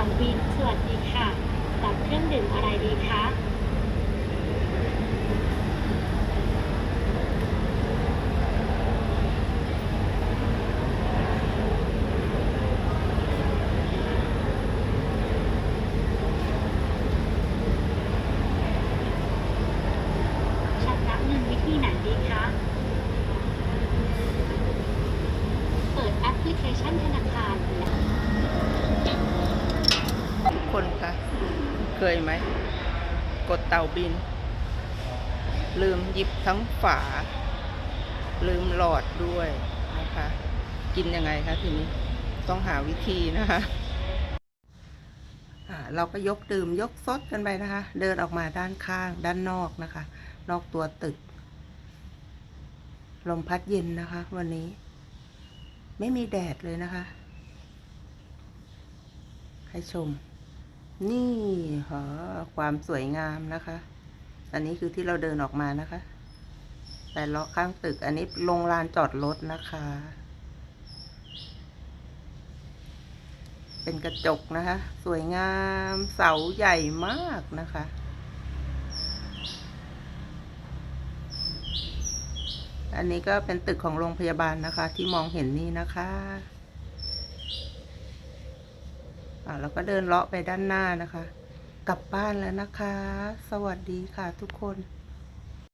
ังวินสวัสดีค่ะตับเครื่องดื่มอะไรดีคะ คยไหม กดเตาบิน ลืมหยิบทั้งฝา ลืมหลอดด้วยนะคะ กินยังไงคะทีนี้ต้องหาวิธีนะคะเราก็ยกดื่มยกซดกันไปนะคะ เดินออกมาด้านข้างด้านนอกนะคะ นอกตัวตึก ลมพัดเย็นนะคะ วันนี้ ไม่มีแดดเลยนะคะ ให้ชม นี่เหรอความสวยงามนะคะ อันนี้คือที่เราเดินออกมานะคะ แต่เลาะข้างตึก อันนี้ลงลานจอดรถนะคะ เป็นกระจกนะคะ สวยงามเสาใหญ่มากนะคะอันนี้ก็เป็นตึกของโรงพยาบาลนะคะ ที่มองเห็นนี่นะคะ อ่าแล้วก็เดินเลาะไปด้านหน้านะคะ กลับบ้านแล้วนะคะ สวัสดีค่ะทุกคน